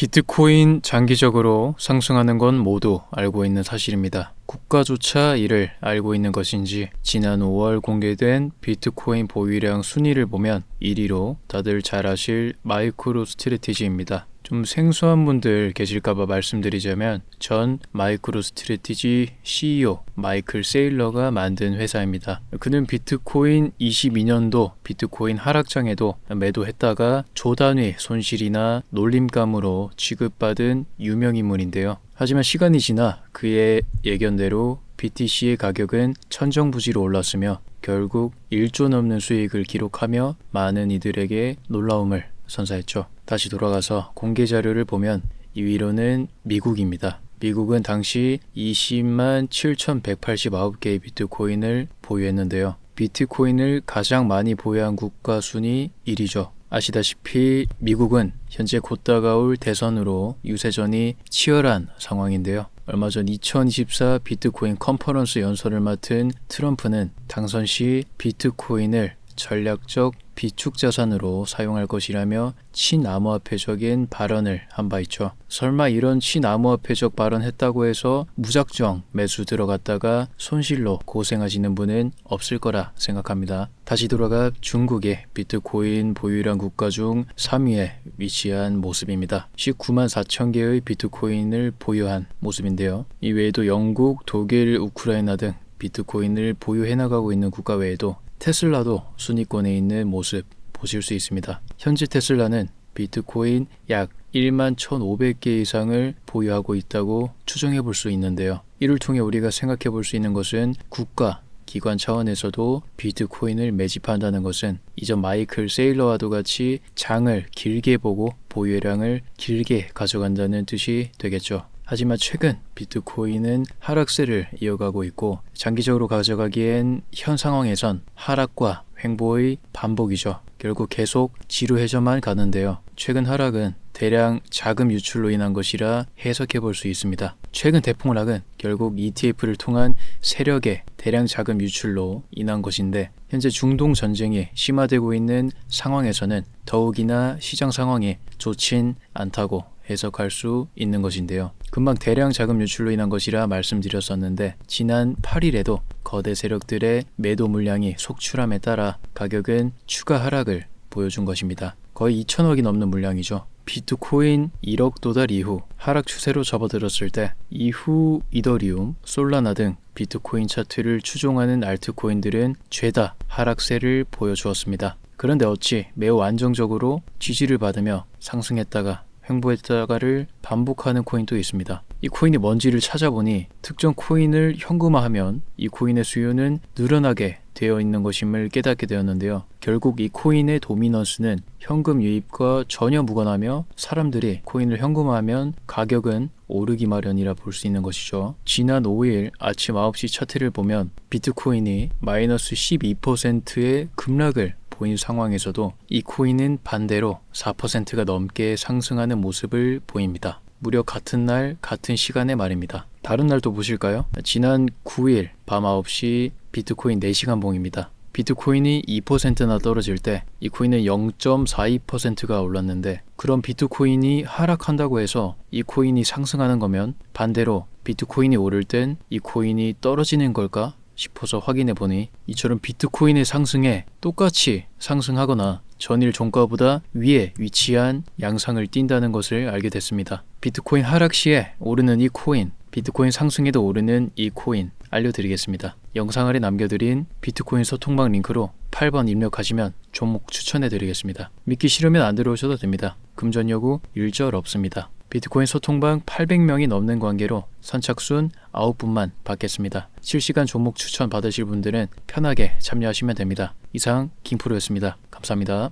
비트코인 장기적으로 상승하는 건 모두 알고 있는 사실입니다. 국가조차 이를 알고 있는 것인지 지난 5월 공개된 비트코인 보유량 순위를 보면 1위로 다들 잘 아실 마이크로 스트레티지입니다. 좀 생소한 분들 계실까봐 말씀드리자면 전 마이크로 스트레티지 CEO 마이클 세일러가 만든 회사입니다. 그는 비트코인 22년도 비트코인 하락장에도 매도했다가 조단위 손실이나 놀림감으로 취급받은 유명인물인데요. 하지만 시간이 지나 그의 예견대로 BTC의 가격은 천정부지로 올랐으며 결국 1조 넘는 수익을 기록하며 많은 이들에게 놀라움을 선사했죠. 다시 돌아가서 공개 자료를 보면 2위로는 미국입니다. 미국은 당시 20만 7,189개의 비트코인을 보유했는데요. 비트코인을 가장 많이 보유한 국가 순위 1위죠. 아시다시피 미국은 현재 곧 다가올 대선으로 유세전이 치열한 상황인데요. 얼마 전 2024 비트코인 컨퍼런스 연설을 맡은 트럼프는 당선 시 비트코인을 전략적 비축 자산으로 사용할 것이라며 친암호화폐적인 발언을 한 바 있죠. 설마 이런 친암호화폐적 발언했다고 해서 무작정 매수 들어갔다가 손실로 고생하시는 분은 없을 거라 생각합니다. 다시 돌아가 중국의 비트코인 보유량 국가 중 3위에 위치한 모습입니다. 19만 4천 개의 비트코인을 보유한 모습인데요. 이 외에도 영국, 독일, 우크라이나 등 비트코인을 보유해 나가고 있는 국가 외에도 테슬라도 순위권에 있는 모습 보실 수 있습니다. 현재 테슬라는 비트코인 약 1만 1,500개 이상을 보유하고 있다고 추정해 볼 수 있는데요. 이를 통해 우리가 생각해 볼 수 있는 것은 국가, 기관 차원에서도 비트코인을 매집한다는 것은 이전 마이클 세일러와도 같이 장을 길게 보고 보유량을 길게 가져간다는 뜻이 되겠죠. 하지만 최근 비트코인은 하락세를 이어가고 있고 장기적으로 가져가기엔 현 상황에선 하락과 횡보의 반복이죠. 결국 계속 지루해져만 가는데요. 최근 하락은 대량 자금 유출로 인한 것이라 해석해 볼 수 있습니다. 최근 대폭락은 결국 ETF를 통한 세력의 대량 자금 유출로 인한 것인데 현재 중동 전쟁이 심화되고 있는 상황에서는 더욱이나 시장 상황이 좋진 않다고 해석할 수 있는 것인데요. 금방 대량 자금 유출로 인한 것이라 말씀드렸었는데 지난 8일에도 거대 세력들의 매도 물량이 속출함에 따라 가격은 추가 하락을 보여준 것입니다. 거의 2천억이 넘는 물량이죠. 비트코인 1억 도달 이후 하락 추세로 접어들었을 때 이후 이더리움, 솔라나 등 비트코인 차트를 추종하는 알트코인들은 죄다 하락세를 보여주었습니다. 그런데 어찌 매우 안정적으로 지지를 받으며 상승했다가 횡보했다가를 반복하는 코인도 있습니다. 이 코인이 뭔지를 찾아보니 특정 코인을 현금화하면 이 코인의 수요는 늘어나게 되어 있는 것임을 깨닫게 되었는데요. 결국 이 코인의 도미넌스는 현금 유입과 전혀 무관하며 사람들이 코인을 현금화하면 가격은 오르기 마련이라 볼 수 있는 것이죠. 지난 5일 아침 9시 차트를 보면 비트코인이 마이너스 12%의 급락을 보인 상황에서도 이 코인은 반대로 4%가 넘게 상승하는 모습을 보입니다. 무려 같은 날 같은 시간에 말입니다. 다른 날도 보실까요? 지난 9일 밤 9시 비트코인 4시간 봉입니다. 비트코인이 2%나 떨어질 때 이 코인은 0.42%가 올랐는데 그럼 비트코인이 하락한다고 해서 이 코인이 상승하는 거면 반대로 비트코인이 오를 땐 이 코인이 떨어지는 걸까 싶어서 확인해 보니 이처럼 비트코인의 상승에 똑같이 상승하거나 전일 종가보다 위에 위치한 양상을 띈다는 것을 알게 됐습니다. 비트코인 하락 시에 오르는 이 코인, 비트코인 상승에도 오르는 이 코인 알려드리겠습니다. 영상 아래 남겨드린 비트코인 소통방 링크로 8번 입력하시면 종목 추천해 드리겠습니다. 믿기 싫으면 안 들어오셔도 됩니다. 금전 여부 일절 없습니다. 비트코인 소통방 800명이 넘는 관계로 선착순 9분만 받겠습니다. 실시간 종목 추천 받으실 분들은 편하게 참여하시면 됩니다. 이상 김프로였습니다. 감사합니다.